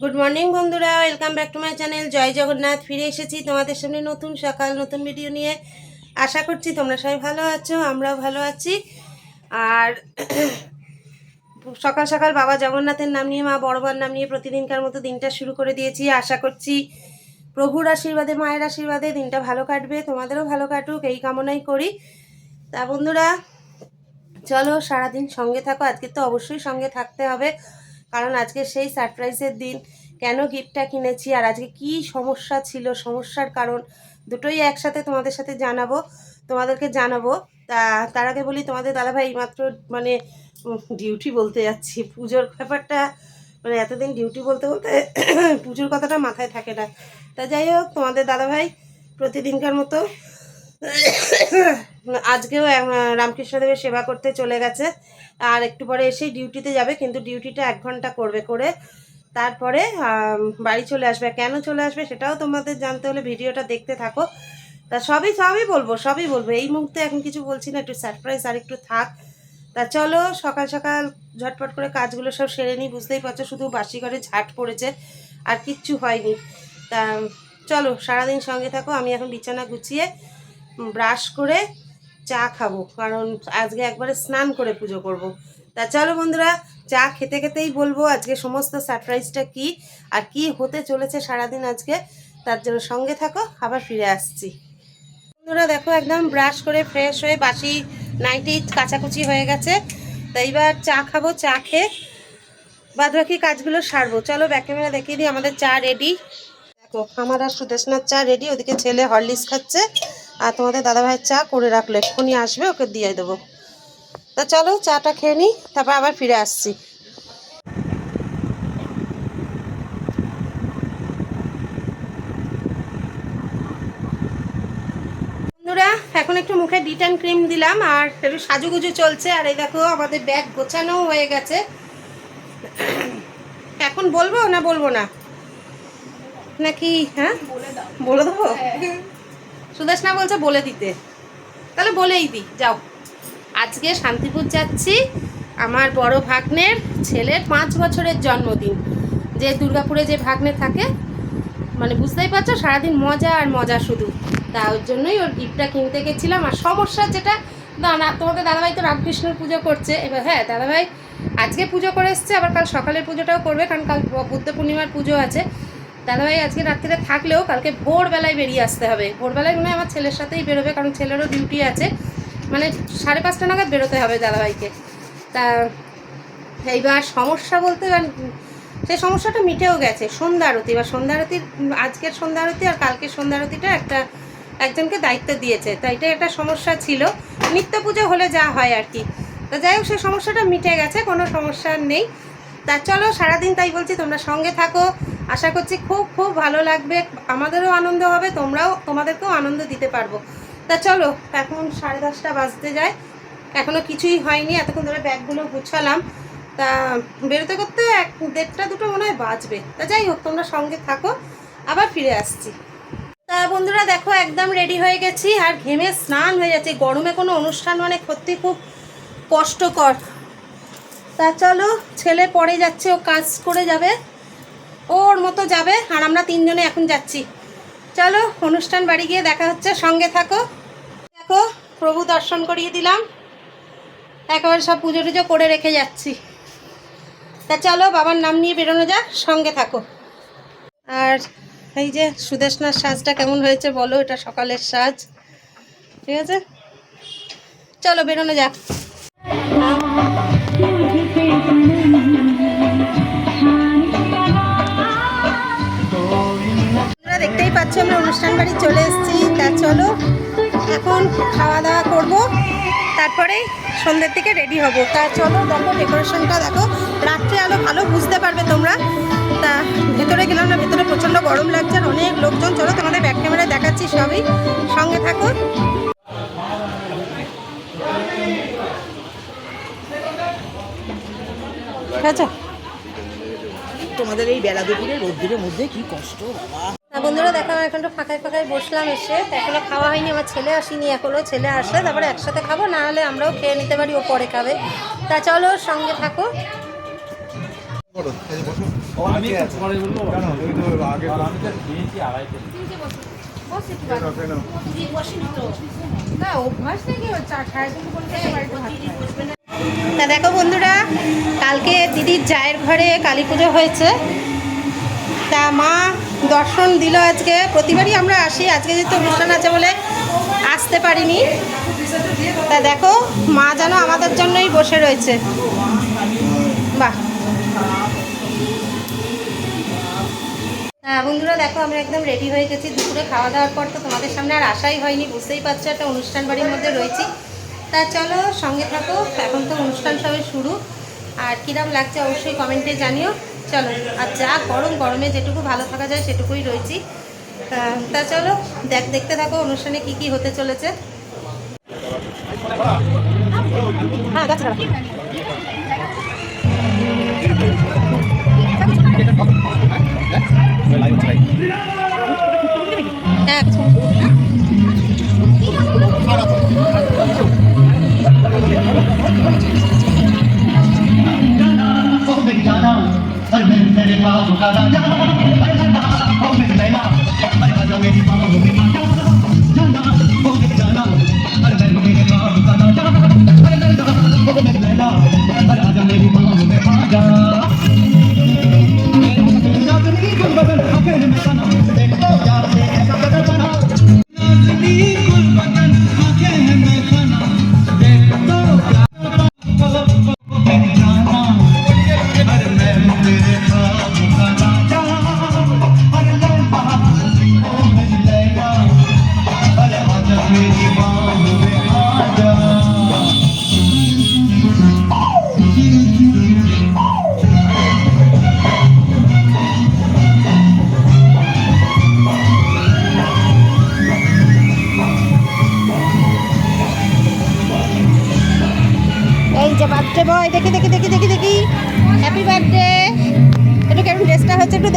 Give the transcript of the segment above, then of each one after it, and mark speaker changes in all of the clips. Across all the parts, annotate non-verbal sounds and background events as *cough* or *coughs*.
Speaker 1: Good morning বন্ধুরা। Welcome back to my channel Jai Jagannath, ফিরে এসেছি তোমাদের সামনে নতুন সকাল, নতুন ভিডিও নিয়ে। আশা করছি তোমরা সবাই ভালো আছো, আমরাও ভালো আছি। আর সকাল সকাল বাবা জগন্নাথের নাম নিয়ে, মা বড়বার নাম নিয়ে প্রতিদিনকার মতো দিনটা শুরু করে দিয়েছি। আশা করছি প্রভুর আশীর্বাদে, মায়ের আশীর্বাদে দিনটা ভালো কাটবে, তোমাদেরও ভালো কাটুক, এই কামনাই করি। তা বন্ধুরা, চলো সারাদিন সঙ্গে থাকো। আজকে তো অবশ্যই সঙ্গে থাকতে হবে। কারণ আজকে সেই সারপ্রাইজের দিন কেন গিফটটা কিনেছি আর আজকে কি সমস্যা ছিল, সমস্যার কারণ দুটোই একসাথে তোমাদের সাথে জানাব, তোমাদেরকে জানাব। তা, তার আগে বলি তোমাদের দাদাভাই মাত্র মানে ডিউটি বলতে যাচ্ছি। পুজোর ব্যাপারটা মানে এতদিন ডিউটি বলতে বলতে *coughs* পুজোর কথাটা মাথায় থাকে না। তা যাই হোক, তোমাদের দাদাভাই প্রতিদিনকার মতো *coughs* *coughs* আজকেও রামকৃষ্ণদেবের সেবা করতে চলে গেছে। আর একটু পরে এসেই ডিউটিতে যাবে, কিন্তু ডিউটিটা এক ঘণ্টা করবে করে তারপরে বাড়ি চলে আসবে। কেন চলে আসবে সেটাও তোমাদের জানতে হলে ভিডিওটা দেখতে থাকো। তা সবই সবই বলব সবই বলব। এই মুহূর্তে এখন কিছু বলছি না, একটু সারপ্রাইজ আর একটু থাক। তা চলো, সকাল সকাল ঝটপট করে কাজগুলো সব সেরে নিই। বুঝতেই পারছ, শুধু বাসি ঘরে ঝাট পড়েছে, আর কিচ্ছু হয়নি। তা চলো, সারাদিন সঙ্গে থাকো। আমি এখন বিছানা গুছিয়ে ব্রাশ করে চা খাব, কারণ আজকে একবারে স্নান করে পুজো করব। তা চলো বন্ধুরা, চা খেতে খেতেই বলব আজকে সমস্ত সারপ্রাইজটা কি আর কি হতে চলেছে সারাদিন আজকে, তার জন্য সঙ্গে থাকো, আবার ফিরে আসছি। বন্ধুরা, দেখো একদম ব্রাশ করে ফ্রেশ হয়ে বাসি নাইটি কাচাকুচি হয়ে গেছে, তা এইবার চা খাব, চা খেয়ে বাদ বাকি কাজগুলো সারবো। চলো ব্যাক ক্যামেরা দেখিয়ে দিই, আমাদের চা রেডি দেখো আমার আর সুদেশনাথ চা রেডি ওদিকে ছেলে হরলিক্স খাচ্ছে। আর তোমাদের দাদাভাইয়ের চা করে রাখল, এক্ষুনি আসবে, ওকে দিয়ে দেবো। তা চলো, চাটা খেয়ে নিই, তারপর আবার ফিরে আসছি। বন্ধুরা, এখন একটু মুখে ডিটেন ক্রিম দিলাম, আর একটু সাজুগুজু চলছে, আর এই দেখো, আমাদের ব্যাগ গোছানোও হয়ে গেছে। এখন বলব না বলব না? নাকি হ্যাঁ? বলে দেবো? সুদেশ না বলছে বলে দিতে। তাহলে বলেই দিই, যাও। আজকে শান্তিপুর যাচ্ছি, আমার বড় ভাগ্নের ছেলের পাঁচ বছরের জন্মদিন। যে দুর্গাপুরে যে ভাগ্নে থাকে মানে বুঝতেই পারছ, সারাদিন মজা আর মজা শুধু। তা ওর জন্যই ওর গিফটটা কিনতে গেছিলাম, আর সমস্যা যেটা না, তোমাদের দাদাভাই তো রামকৃষ্ণের পুজো করছে। এবার হ্যাঁ দাদাভাই আজকে পুজো করে এসছে, আবার কাল সকালের পুজোটাও করবে, কারণ কাল বুদ্ধ পূর্ণিমার পুজো আছে। দাদাভাই আজকে রাত্রিরে থাকলেও কালকে ভোরবেলায় বেরিয়ে আসতে হবে। ভোরবেলায় মনে আমার ছেলের সাথেই বেরোবে, কারণ ছেলেরও ডিউটি আছে। মানে সাড়ে পাঁচটা নাগাদ বেরোতে হবে দাদাভাইকে। তা এইবার সমস্যা বলতে সেই সমস্যাটা মিটেও গেছে। সন্ধ্যা আরতি বা সন্ধ্যা আরতির আজকের সন্ধ্যা আরতি আর কালকের সন্ধ্যা আরতিটা একটা একজনকে দায়িত্ব দিয়েছে। তা এটা একটা সমস্যা ছিল। নিত্য পুজো হলে যা হয় আর কি। তা যাই হোক সেই সমস্যাটা মিটে গেছে, কোনো সমস্যা নেই। তা চলো, সারাদিন তাই বলছি, তোমরা সঙ্গে থাকো। আশা করছি খুব খুব ভালো লাগবে। আমাদেরও আনন্দ হবে, তোমরাও, তোমাদেরকেও আনন্দ দিতে পারব। তা চলো, এখন সাড়ে দশটা বাজতে যায়। এখনও কিছুই হয়নি, এতক্ষণ ধরে ব্যাগগুলো গুছালাম। তা বেরোতে করতে এক, দেড়টা, দুটো মনে হয় বাজবে। তা যাই হোক, তোমরা সঙ্গে থাকো, আবার ফিরে আসছি। তা বন্ধুরা, দেখো, একদম রেডি হয়ে গেছি, আর ঘেমে স্নান হয়ে যাচ্ছে। গরমে কোনো অনুষ্ঠান মানে সত্যি খুব কষ্টকর। তা চলো, ছেলে পরে যাচ্ছে, ও কাজ করে যাবে। ওর মতো যাবে, আর আমরা তিনজনে এখন যাচ্ছি। চলো, অনুষ্ঠান বাড়ি গিয়ে দেখা হচ্ছে, সঙ্গে থাকো। দেখো, প্রভু দর্শন করিয়ে দিলাম। একেবারে সব পুজো টুজো করে রেখে যাচ্ছি। তা চলো, বাবার নাম নিয়ে বেরোনো যাক, সঙ্গে থাকো। আর এই যে সুদেশনার সাজটা কেমন হয়েছে বলো, এটা সকালের সাজ। ঠিক আছে? চলো, বেরোনো যাক। তোমরা দেখতেই পাচ্ছ আমরা অনুষ্ঠান বাড়ি চলে এসেছি। তা চলো, এখন খাওয়া দাওয়া করব। তারপরে সন্ধ্যের দিকে রেডি হব। তা চলো, দেখো ডেকোরেশনটা দেখো। রাত্রে আলো ভালো বুঝতে পারবে তোমরা। তা ভেতরে গেলাম না, ভেতরে প্রচণ্ড গরম লাগছে আর অনেক লোকজন। চলো তোমাদের ব্যাক ক্যামেরায় দেখাচ্ছি সবই। সঙ্গে থাকো। আচ্ছা
Speaker 2: তোমাদের এই বেলা দুপুরে রোদ্দুরের মধ্যে কি কষ্ট বাবা।
Speaker 1: বন্ধুরা দেখো আমি এখন ফাঁকায় ফাঁকায় বসলাম এসে। তা এখনও খাওয়া হয়নি আমার ছেলে আসেনি এখনও ছেলে আসলে তারপরে একসাথে খাব না হলে আমরাও খেয়ে নিতে পারি ও পরে খাবে। তা চলো সঙ্গে থাকো।
Speaker 3: তুমি
Speaker 1: না অভ্যাস নাকি চা খায় কিন্তু বলতে তা দেখো বন্ধুরা, কালকে দিদির জায়ের ঘরে কালী পুজো হয়েছে। তা মা দর্শন দিল আজকে। প্রতিবারই আমরা আসি, আজকে যেহেতু অনুষ্ঠান আছে বলে আসতে পারিনি। তা দেখো, মা যেন আমাদের জন্যই বসে রয়েছে। বাহ। হ্যাঁ বন্ধুরা, দেখো, আমরা একদম রেডি হয়ে গেছি। দুপুরে খাওয়া দাওয়ার পর তো তোমাদের সামনে আর আশাই হয়নি, বুঝতেই পারছ, একটা অনুষ্ঠান বাড়ির মধ্যে রয়েছি। তা চলো, সঙ্গে থাকো। এখন তো অনুষ্ঠান সবে শুরু। আর কিরাম লাগছে অবশ্যই কমেন্টে জানিও। চলো, আর যা গরম, গরমে যেটুকু ভালো থাকা যায় সেটুকুই রয়েছি। তা- চলো, দেখ, দেখতে থাকো অনুষ্ঠানে কি কি হতে চলেছে। হ্যাঁ
Speaker 4: पास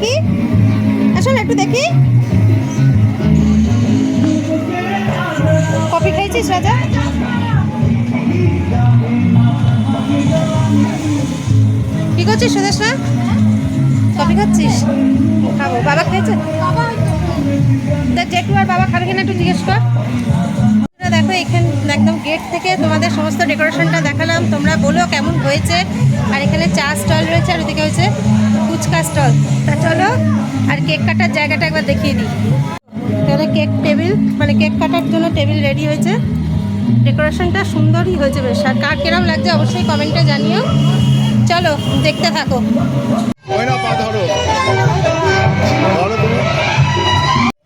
Speaker 1: দেখি। আসলে একটু দেখি। কফি খাইছিস রাজা? কি করছিস সুদেশ না কফি খাচ্ছিস? খাব। বাবা খেয়েছে? তা জেঠু আর বাবা খাবে কিনা একটু জিজ্ঞেস কর। দেখো, এখানে একদম গেট থেকে তোমাদের সমস্ত ডেকোরেশনটা দেখালাম। তোমরা বলো কেমন হয়েছে। আর এখানে চা স্টল রয়েছে, আর ওদিকে হয়েছে ফুচকা স্টল তা চলো আর কেক কাটার জায়গাটা একবার দেখিয়ে দিই। তাহলে কেক টেবিল মানে কেক কাটার জন্য টেবিল রেডি হয়েছে। ডেকোরেশনটা সুন্দরই হয়েছে বেশ। আর কার কিরম লাগছে অবশ্যই কমেন্টে জানিও। চলো দেখতে থাকো।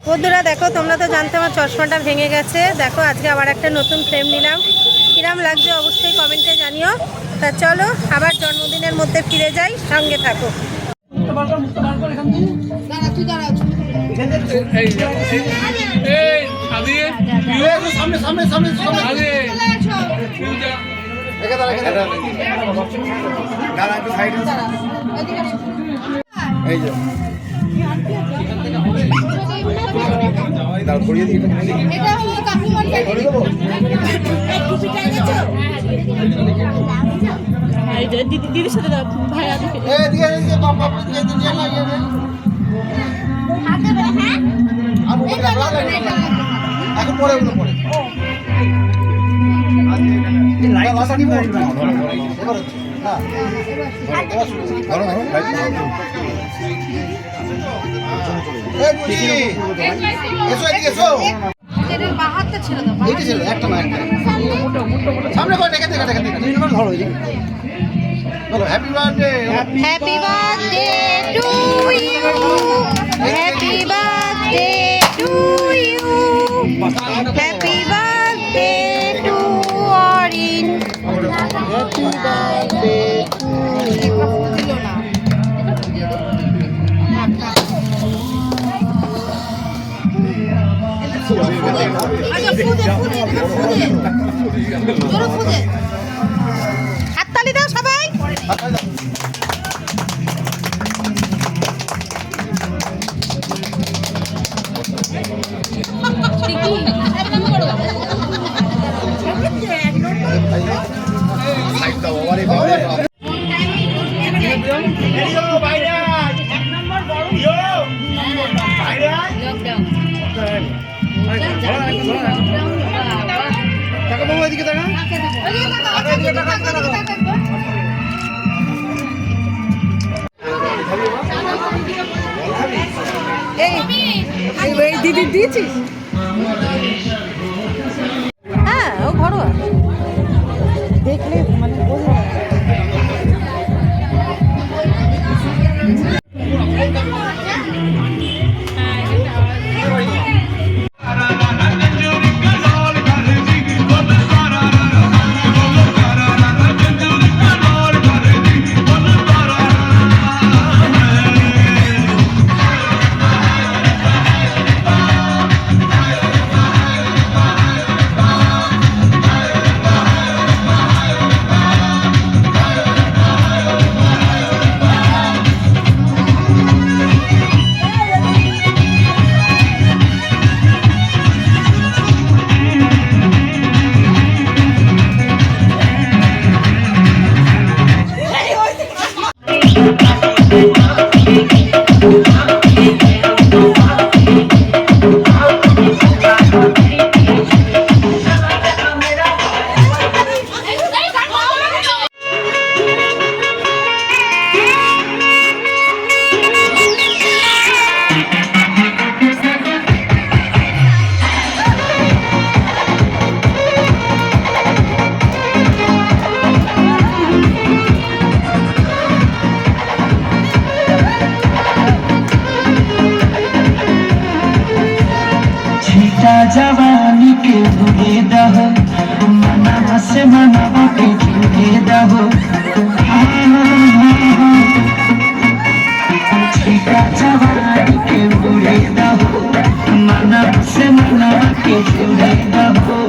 Speaker 1: বন্ধুরা দেখো তোমরা তো জানতে আমার চশমাটা ভেঙে গেছে। দেখো আজকে আবার একটা নতুন ফ্রেম নিলাম। কিরাম লাগছে অবশ্যই কমেন্টে জানিও। তা চলো আবার জন্মদিনের মধ্যে ফিরে যাই। সঙ্গে থাকো।
Speaker 3: সামনে সামনে সামনে সামনে। দাঁড়া একটু সাইডে এই যে। দাঁড় করিয়ে দিই করে দেবো এদিকে এদিকে বাবা এদিকে এদিকে লাগিয়ে দে আর উপরে রাখা এখন পরে ওগুলো পরে লাইট আসানি এবার হচ্ছে না এবার শুরু। ধরো ধরো লাইট সামনে ধরো বলো happy birthday
Speaker 1: happy birthday to you happy birthday to you happy birthday to Arin
Speaker 3: happy birthday
Speaker 1: 哎呀不
Speaker 3: 得不得那
Speaker 5: 个
Speaker 3: 不得都是不得
Speaker 1: এই দিদি দিয়েছিস?
Speaker 6: love.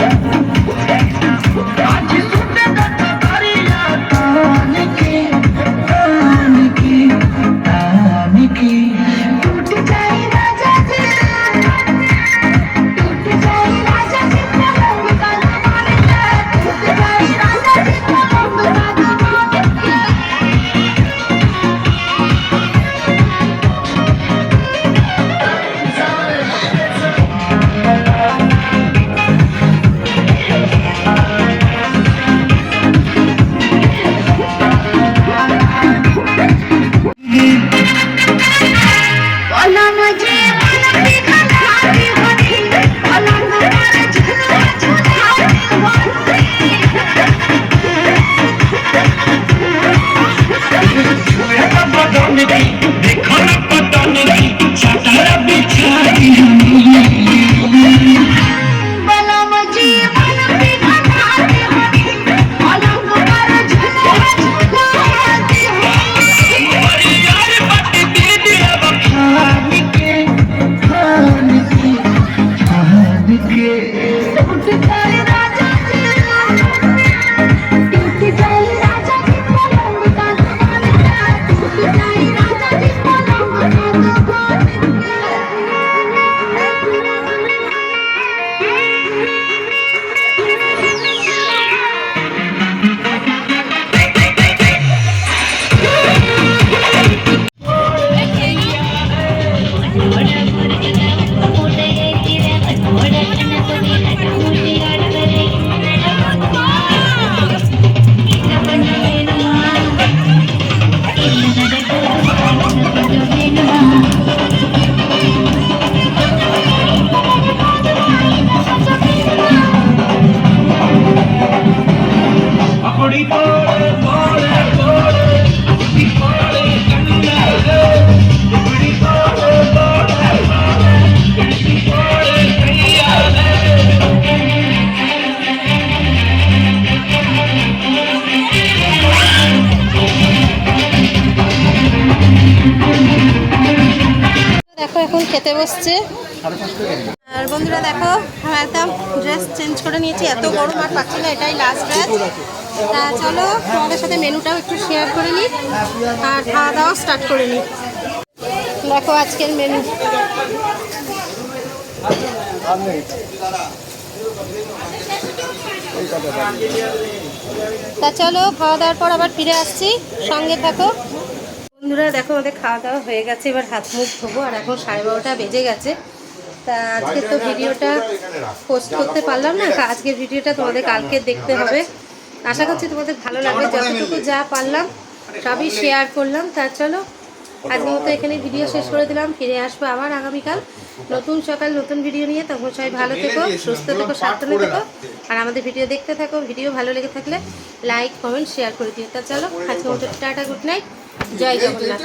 Speaker 1: দেখো এখন খেতে বসছে। আর বন্ধুরা দেখো আমরা একদম ড্রেস চেঞ্জ করে নিয়েছি। এত গরম আর পাচ্ছি না, এটাই লাস্ট ড্রেস তা চলো, তোমাদের সাথে মেনুটাও একটু শেয়ার করে নিই আর খাওয়া দাওয়া স্টার্ট করে নিই। দেখো আজকের মেনু তা চলো, খাওয়া দাওয়ার পর আবার ফিরে আসছি। সঙ্গে থাকো। বন্ধুরা, দেখো আমাদের খাওয়া দাওয়া হয়ে গেছে, এবার হাত মুখ ধোবো, আর এখন সাড়ে বারোটা বেজে গেছে। তা আজকে তো ভিডিওটা পোস্ট করতে পারলাম না আজকে ভিডিওটা তোমাদের কালকে দেখতে হবে। আশা করছি তোমাদের ভালো লাগবে, যতটুকু যা পারলাম সবই শেয়ার করলাম। তা চলো আজকের মতো এখানে ভিডিও শেষ করে দিলাম, ফিরে আসব আবার আগামীকাল। নতুন সকাল, নতুন ভিডিও নিয়ে, তখন সবাই ভালো থেকো, সুস্থ থেকো, সাবধানে থেকো, আর আমাদের ভিডিও দেখতে থাকো ভিডিও ভালো লেগে থাকলে লাইক কমেন্ট শেয়ার করে দিও। তা চলো, আজকের মতো tata good night Jai Jagannath